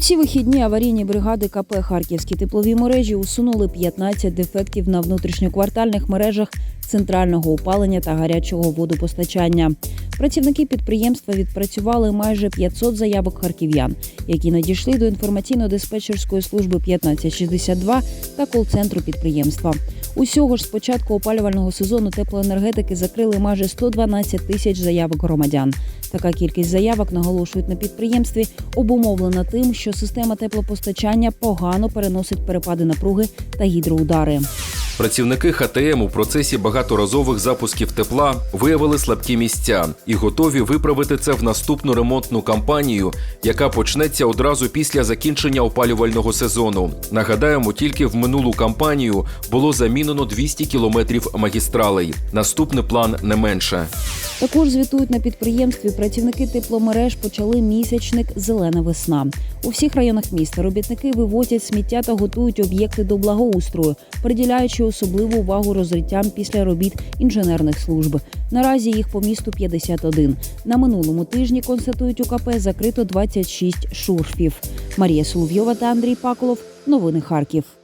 ці вихідні аварійні бригади КП Харківські теплові мережі усунули 15 дефектів на внутрішньоквартальних мережах центрального опалення та гарячого водопостачання. Працівники підприємства відпрацювали майже 500 заявок харків'ян, які надійшли до інформаційно-диспетчерської служби 1562 та кол-центру підприємства. Усього ж з початку опалювального сезону теплоенергетики закрили майже 112 тисяч заявок громадян. Така кількість заявок наголошують на підприємстві, обумовлена тим, що система теплопостачання погано переносить перепади напруги та гідроудари. Працівники ХТМ у процесі багаторазових запусків тепла виявили слабкі місця і готові виправити це в наступну ремонтну кампанію, яка почнеться одразу після закінчення опалювального сезону. Нагадаємо, тільки в минулу кампанію було замінено 200 кілометрів магістралей. Наступний план не менше. Також звітують на підприємстві працівники тепломереж почали місячник Зелена весна. У всіх районах міста робітники вивозять сміття та готують об'єкти до благоустрою, приділяючи особливу увагу розриттям після робіт інженерних служб. Наразі їх по місту 51. На минулому тижні констатують УКП закрито 26 шурфів. Марія Соловйова та Андрій Паколов. Новини Харків.